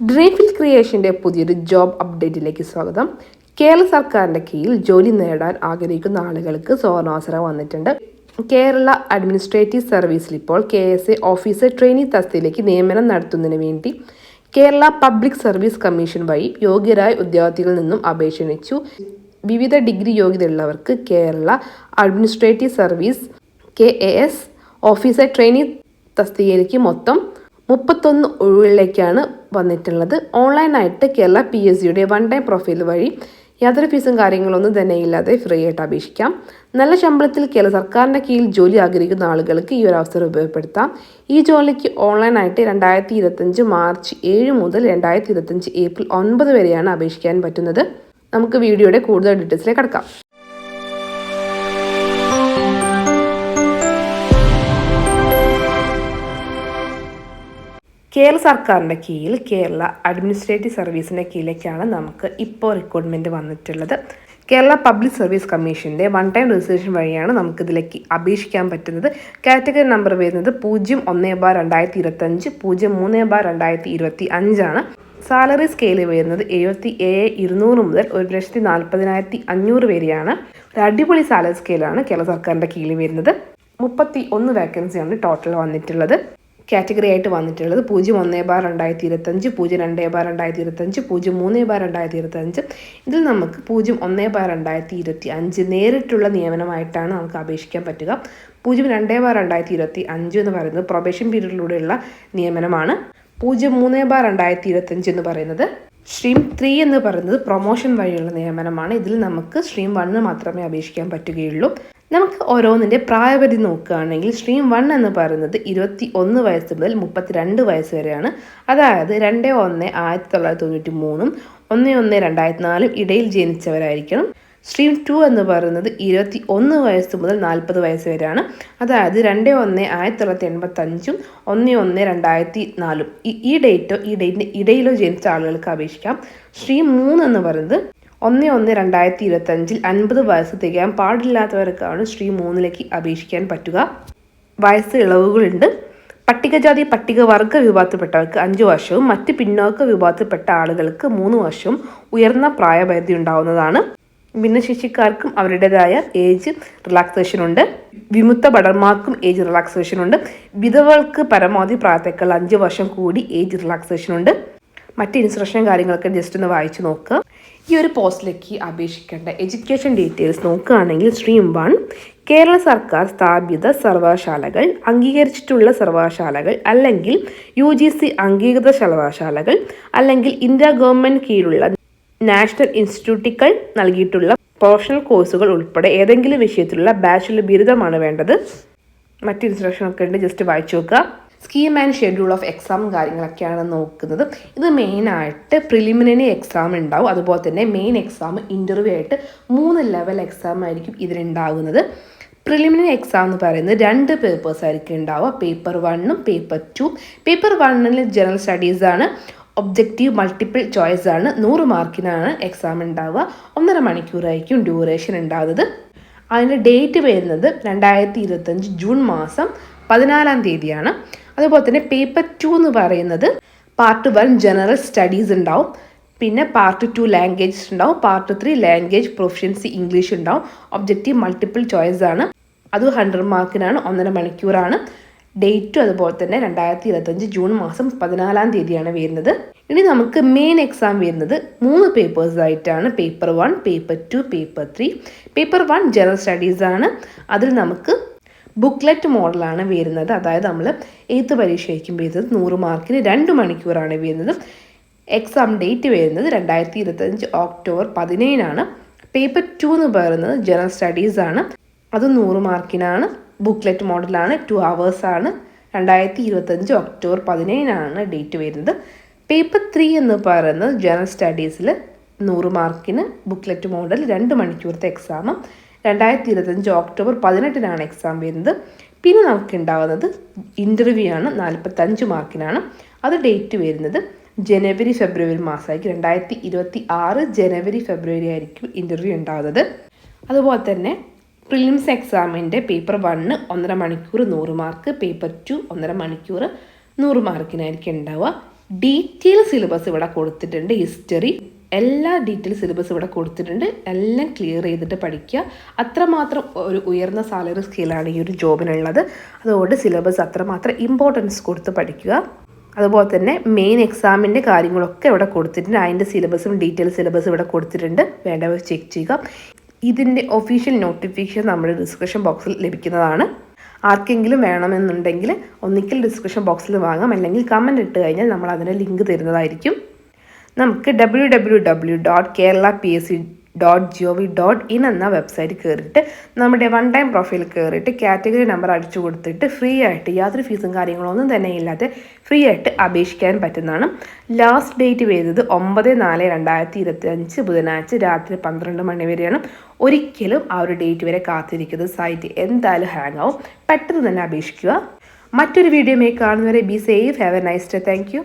Dreamfill ക്രിയേഷന്റെ പുതിയൊരു job അപ്ഡേറ്റിലേക്ക് സ്വാഗതം. കേരള സർക്കാരിന്റെ കീഴിൽ ജോലി നേടാൻ ആഗ്രഹിക്കുന്ന ആളുകൾക്ക് സുവർണാവസരം വന്നിട്ടുണ്ട്. കേരള അഡ്മിനിസ്ട്രേറ്റീവ് സർവീസിൽ ഇപ്പോൾ K S A officer trainee തസ്തിയിലേക്ക് നിയമനം നടത്തുന്നതിന് വേണ്ടി കേരള പബ്ലിക് സർവീസ് കമ്മീഷൻ വഴി യോഗ്യരായ ഉദ്യോഗാർത്ഥികളിൽ നിന്നും അപേക്ഷ വിവിധ degree യോഗ്യതയുള്ളവർക്ക് Kerala administrative service K A S officer trainee തസ്തികയിലേക്ക് മൊത്തം മുപ്പത്തൊന്ന് ഒഴിവിലേക്കാണ് വന്നിട്ടുള്ളത്. ഓൺലൈനായിട്ട് കേരള പി എസ് സിയുടെ വൺ ടൈം പ്രൊഫൈൽ വഴി യാതൊരു ഫീസും കാര്യങ്ങളൊന്നും തന്നെ ഇല്ലാതെ ഫ്രീ ആയിട്ട് അപേക്ഷിക്കാം. നല്ല ശമ്പളത്തിൽ കേരള സർക്കാരിന്റെ കീഴിൽ ജോലി ആഗ്രഹിക്കുന്ന ആളുകൾക്ക് ഈ ഒരു അവസരം ഉപയോഗപ്പെടുത്താം. ഈ ജോലിക്ക് ഓൺലൈനായിട്ട് രണ്ടായിരത്തി ഇരുപത്തഞ്ച് മാർച്ച് ഏഴ് മുതൽ രണ്ടായിരത്തി ഇരുപത്തഞ്ച് ഏപ്രിൽ ഒൻപത് വരെയാണ് അപേക്ഷിക്കാൻ പറ്റുന്നത്. നമുക്ക് വീഡിയോയുടെ കൂടുതൽ ഡീറ്റെയിൽസിലേക്ക് കടക്കാം. കേരള സർക്കാരിന്റെ കീഴിൽ കേരള അഡ്മിനിസ്ട്രേറ്റീവ് സർവീസിന്റെ കീഴിലേക്കാണ് നമുക്ക് ഇപ്പോൾ റിക്രൂട്ട്മെന്റ് വന്നിട്ടുള്ളത്. കേരള പബ്ലിക് സർവീസ് കമ്മീഷന്റെ വൺ ടൈം രജിസ്ട്രേഷൻ വഴിയാണ് നമുക്ക് ഇതിലേക്ക് അപേക്ഷിക്കാൻ പറ്റുന്നത്. കാറ്റഗറി നമ്പർ വരുന്നത് പൂജ്യം ഒന്ന് ബാർ രണ്ടായിരത്തി ഇരുപത്തഞ്ച് പൂജ്യം മൂന്ന് ബാർ രണ്ടായിരത്തി ഇരുപത്തി അഞ്ചാണ്. സാലറി സ്കെയിൽ വരുന്നത് എഴുപത്തി ഏഴ് ഇരുന്നൂറ് മുതൽ ഒരു ലക്ഷത്തി നാൽപ്പതിനായിരത്തി അഞ്ഞൂറ് വരെയാണ്. ഒരു അടിപൊളി സാലറി സ്കെയിലാണ് കേരള സർക്കാരിന്റെ കീഴിൽ വരുന്നത്. മുപ്പത്തി ഒന്ന് വേക്കൻസിയാണ് ടോട്ടൽ വന്നിട്ടുള്ളത്. കാറ്റഗറി ആയിട്ട് വന്നിട്ടുള്ളത്. പൂജ്യം ഒന്ന് ബാർ രണ്ടായിരത്തി ഇരുപത്തഞ്ച് പൂജ്യം രണ്ട് ബാർ രണ്ടായിരത്തി ഇരുപത്തഞ്ച് പൂജ്യം മൂന്ന് ബാർ രണ്ടായിരത്തി ഇരുപത്തഞ്ച് ഇതിൽ നമുക്ക് പൂജ്യം ഒന്ന് ബാർ രണ്ടായിരത്തി ഇരുപത്തി അഞ്ച് നേരിട്ടുള്ള നിയമനമായിട്ടാണ് നമുക്ക് അപേക്ഷിക്കാൻ പറ്റുക. പൂജ്യം രണ്ട് ബാർ രണ്ടായിരത്തി ഇരുപത്തി അഞ്ച് എന്ന് പറയുന്നത് പ്രൊബേഷൻ പീരീഡിലൂടെയുള്ള നിയമനമാണ്. പൂജ്യം മൂന്ന് ബാർ രണ്ടായിരത്തി ഇരുപത്തഞ്ച് എന്ന് പറയുന്നത് സ്ട്രീം ത്രീ എന്ന് പറയുന്നത് പ്രൊമോഷൻ വഴിയുള്ള നിയമനമാണ്. ഇതിൽ നമുക്ക് സ്ട്രീം വണ്ണിന് മാത്രമേ അപേക്ഷിക്കാൻ പറ്റുകയുള്ളൂ. നമുക്ക് ഓരോന്നിന്റെ പ്രായപരിധി നോക്കുകയാണെങ്കിൽ സ്ട്രീം വൺ എന്ന് പറയുന്നത് ഇരുപത്തി ഒന്ന് വയസ്സ് മുതൽ മുപ്പത്തിരണ്ട് വയസ്സ് വരെയാണ്. അതായത് രണ്ട് ഒന്ന് ആയിരത്തി തൊള്ളായിരത്തി തൊണ്ണൂറ്റി മൂന്നും ഒന്ന് ഒന്ന് രണ്ടായിരത്തി നാലും ഇടയിൽ ജനിച്ചവരായിരിക്കണം. സ്ട്രീം ടു എന്ന് പറയുന്നത് ഇരുപത്തി ഒന്ന് വയസ്സ് മുതൽ നാൽപ്പത് വയസ്സ് വരെയാണ്. അതായത് രണ്ട് ഒന്ന് ആയിരത്തി തൊള്ളായിരത്തി എൺപത്തഞ്ചും ഒന്ന് ഒന്ന് രണ്ടായിരത്തി നാലും ഈ ഡേറ്റോ ഈ ഡേറ്റിന്റെ ഇടയിലോ ജനിച്ച ആളുകൾക്ക് അപേക്ഷിക്കാം. സ്ട്രീം മൂന്ന് എന്ന് പറയുന്നത് ഒന്ന് ഒന്ന് രണ്ടായിരത്തി ഇരുപത്തഞ്ചിൽ അൻപത് വയസ്സ് തികയാൻ പാടില്ലാത്തവർക്കാണ് സ്ട്രീം മൂന്നിലേക്ക് അപേക്ഷിക്കാൻ പറ്റുക. വയസ്സ് ഇളവുകളുണ്ട്. പട്ടികജാതി പട്ടികവർഗ വിഭാഗത്തിൽപ്പെട്ടവർക്ക് അഞ്ച് വർഷവും മറ്റ് പിന്നോക്ക വിഭാഗത്തിൽപ്പെട്ട ആളുകൾക്ക് മൂന്ന് വർഷവും ഉയർന്ന പ്രായപരിധി ഉണ്ടാവുന്നതാണ്. ഭിന്നശേഷിക്കാർക്കും അവരുടേതായ ഏജ് റിലാക്സേഷൻ ഉണ്ട്. വിമുക്ത ഭടന്മാർക്കും ഏജ് റിലാക്സേഷൻ ഉണ്ട്. വിധവകൾക്ക് പരമാവധി പ്രായത്തേക്കാൾ അഞ്ച് വർഷം കൂടി ഏജ് റിലാക്സേഷൻ ഉണ്ട്. മറ്റ് ഇൻസ്ട്രക്ഷൻ കാര്യങ്ങളൊക്കെ ജസ്റ്റ് ഒന്ന് വായിച്ചു നോക്കുക. ഈ ഒരു പോസ്റ്റിലേക്ക് അപേക്ഷിക്കേണ്ട എഡ്യൂക്കേഷൻ ഡീറ്റെയിൽസ് നോക്കുകയാണെങ്കിൽ സ്ട്രീം വൺ കേരള സർക്കാർ സ്ഥാപിത സർവകലാശാലകൾ അംഗീകരിച്ചിട്ടുള്ള സർവകലാശാലകൾ അല്ലെങ്കിൽ യു ജി സി അംഗീകൃത സർവകലാശാലകൾ അല്ലെങ്കിൽ ഇന്ത്യ ഗവൺമെന്റ് കീഴിലുള്ള നാഷണൽ ഇൻസ്റ്റിറ്റ്യൂട്ടുകൾ നൽകിയിട്ടുള്ള പ്രൊഫഷണൽ കോഴ്സുകൾ ഉൾപ്പെടെ ഏതെങ്കിലും വിഷയത്തിലുള്ള ബാച്ചുലർ ബിരുദമാണ് വേണ്ടത്. മറ്റ് ഇൻസ്ട്രക്ഷനൊക്കെ ഉണ്ട് ജസ്റ്റ് വായിച്ചു നോക്കുക. Scheme and schedule of exam കാര്യങ്ങളൊക്കെയാണ് നോക്കുന്നത്. ഇത് മെയിനായിട്ട് പ്രിലിമിനറി എക്സാം ഉണ്ടാവും. അതുപോലെ തന്നെ മെയിൻ എക്സാം ഇന്റർവ്യൂ ആയിട്ട് മൂന്ന് ലെവൽ എക്സാം ആയിരിക്കും ഇതിലുണ്ടാകുന്നത്. പ്രിലിമിനറി എക്സാം എന്ന് പറയുന്നത് രണ്ട് പേപ്പേഴ്സ് ആയിരിക്കും ഉണ്ടാവുക. പേപ്പർ വണ്ണും പേപ്പർ ടു പേപ്പർ വണ്ണിൽ ജനറൽ സ്റ്റഡീസ് ആണ്. ഒബ്ജക്റ്റീവ് മൾട്ടിപ്പിൾ ചോയ്സ് ആണ്. നൂറ് മാർക്കിനാണ് എക്സാം ഉണ്ടാവുക. ഒന്നര മണിക്കൂറായിരിക്കും ഡ്യൂറേഷൻ ഉണ്ടാകുന്നത് അതിന്റെ ഡേറ്റ് വരുന്നത് രണ്ടായിരത്തി ഇരുപത്തഞ്ച് ജൂൺ മാസം പതിനാലാം തീയതിയാണ്. അതുപോലെ തന്നെ പേപ്പർ ടു എന്ന് പറയുന്നത് പാർട്ട് വൺ ജനറൽ സ്റ്റഡീസ് ഉണ്ടാവും. പിന്നെ പാർട്ട് ടു ലാംഗ്വേജ് ഉണ്ടാവും. Part three language proficiency English ഉണ്ടാവും. ഒബ്ജക്റ്റീവ് മൾട്ടിപ്പിൾ ചോയ്സ് ആണ്. അത് ഹൺഡ്രഡ് മാർക്കിനാണ് ഒന്നര മണിക്കൂറാണ്. ഡേറ്റും അതുപോലെ തന്നെ രണ്ടായിരത്തി ഇരുപത്തഞ്ച് ജൂൺ മാസം പതിനാലാം തീയതിയാണ് വരുന്നത്. ഇനി നമുക്ക് മെയിൻ എക്സാം വരുന്നത് മൂന്ന് പേപ്പേഴ്സ് ആയിട്ടാണ്. Paper one paper two paper three paper one general studies ആണ്. അതിൽ നമുക്ക് ബുക്ക്ലെറ്റ് മോഡലാണ് വരുന്നത്. അതായത് നമ്മൾ എയ്ത്ത് വയ്ക്കുമ്പോൾ വരുന്നത് നൂറ് മാർക്കിന് രണ്ട് മണിക്കൂറാണ് വരുന്നത്. എക്സാം ഡേറ്റ് വരുന്നത് രണ്ടായിരത്തി ഇരുപത്തഞ്ച് ഒക്ടോബർ പതിനേഴിനാണ്. പേപ്പർ ടു എന്ന് പറയുന്നത് ജനറൽ സ്റ്റഡീസ് ആണ്. അത് നൂറ് മാർക്കിനാണ്. ബുക്ക്ലെറ്റ് മോഡലാണ് ടു ആണ്. രണ്ടായിരത്തി ഇരുപത്തഞ്ച് ഒക്ടോബർ പതിനേഴിനാണ് ഡേറ്റ് വരുന്നത്. പേപ്പർ ത്രീ എന്ന് പറയുന്നത് ജനറൽ സ്റ്റഡീസിൽ നൂറ് മാർക്കിന് ബുക്ക്ലെറ്റ് മോഡൽ രണ്ട് മണിക്കൂറത്തെ എക്സാമും രണ്ടായിരത്തി ഇരുപത്തഞ്ച് ഒക്ടോബർ പതിനെട്ടിനാണ് എക്സാം വരുന്നത്. പിന്നെ നമുക്ക് ഉണ്ടാകുന്നത് ഇന്റർവ്യൂ ആണ്. നാൽപ്പത്തഞ്ച് മാർക്കിനാണ് അത് ഡേറ്റ് വരുന്നത്. ജനുവരി ഫെബ്രുവരി മാസമായിരിക്കും. രണ്ടായിരത്തി ഇരുപത്തി ആറ് ജനുവരി ഫെബ്രുവരി ആയിരിക്കും ഇന്റർവ്യൂ ഉണ്ടാകുന്നത്. അതുപോലെ തന്നെ പ്രിലിംസ് എക്സാമിന്റെ പേപ്പർ വണ്ണ് ഒന്നര മണിക്കൂർ നൂറ് മാർക്ക് പേപ്പർ ടു ഒന്നര മണിക്കൂർ നൂറ് മാർക്കിനായിരിക്കും ഉണ്ടാവുക. ഡീറ്റെയിൽ സിലബസ് ഇവിടെ കൊടുത്തിട്ടുണ്ട്. ഹിസ്റ്ററി എല്ലാ ഡീറ്റെയിൽ സിലബസ് ഇവിടെ കൊടുത്തിട്ടുണ്ട്. എല്ലാം ക്ലിയർ ചെയ്തിട്ട് പഠിക്കുക. അത്രമാത്രം ഒരു ഉയർന്ന സാലറി സ്കെയിലാണ് ഈ ഒരു ജോബിനുള്ളത് അതുകൊണ്ട് സിലബസ് അത്രമാത്രം ഇമ്പോർട്ടൻസ് കൊടുത്ത് പഠിക്കുക. അതുപോലെ തന്നെ മെയിൻ എക്സാമിന്റെ കാര്യങ്ങളൊക്കെ ഇവിടെ കൊടുത്തിട്ടുണ്ട്. അതിന്റെ സിലബസും ഡീറ്റെയിൽ സിലബസ് ഇവിടെ കൊടുത്തിട്ടുണ്ട്. വേണ്ടവർ ചെക്ക് ചെയ്യുക. ഇതിന്റെ ഒഫീഷ്യൽ നോട്ടിഫിക്കേഷൻ നമ്മുടെ ഡിസ്ക്രിപ്ഷൻ ബോക്സിൽ ലഭിക്കുന്നതാണ്. ആർക്കെങ്കിലും വേണമെന്നുണ്ടെങ്കിൽ ഒന്നിക്കൽ ഡിസ്ക്രിപ്ഷൻ ബോക്സിൽ വാങ്ങാം. അല്ലെങ്കിൽ കമന്റ് ഇട്ട് കഴിഞ്ഞാൽ നമ്മൾ അതിന്റെ ലിങ്ക് തരുന്നതായിരിക്കും. നമുക്ക് W W W dot Kerala P S C dot G O V dot in എന്ന വെബ്സൈറ്റ് കയറിയിട്ട് നമ്മുടെ വൺ ടൈം പ്രൊഫൈൽ കയറിയിട്ട് കാറ്റഗറി നമ്പർ അടിച്ചു കൊടുത്തിട്ട് ഫ്രീ ആയിട്ട് യാതൊരു ഫീസും കാര്യങ്ങളൊന്നും തന്നെ ഇല്ലാതെ ഫ്രീ ആയിട്ട് അപേക്ഷിക്കാൻ പറ്റുന്നതാണ്. ലാസ്റ്റ് ഡേറ്റ് വരുന്നത് ഒമ്പത് നാല് രണ്ടായിരത്തി ഇരുപത്തി അഞ്ച് ബുധനാഴ്ച രാത്രി പന്ത്രണ്ട് മണി വരെയാണ്. ഒരിക്കലും ആ ഒരു ഡേറ്റ് വരെ കാത്തിരിക്കുന്നത് സൈറ്റ് എന്തായാലും ഹാങ് ആവും. പെട്ടെന്ന് തന്നെ അപേക്ഷിക്കുക. മറ്റൊരു വീഡിയോ മേ കാണുന്നവരെ be safe have a nice day thank you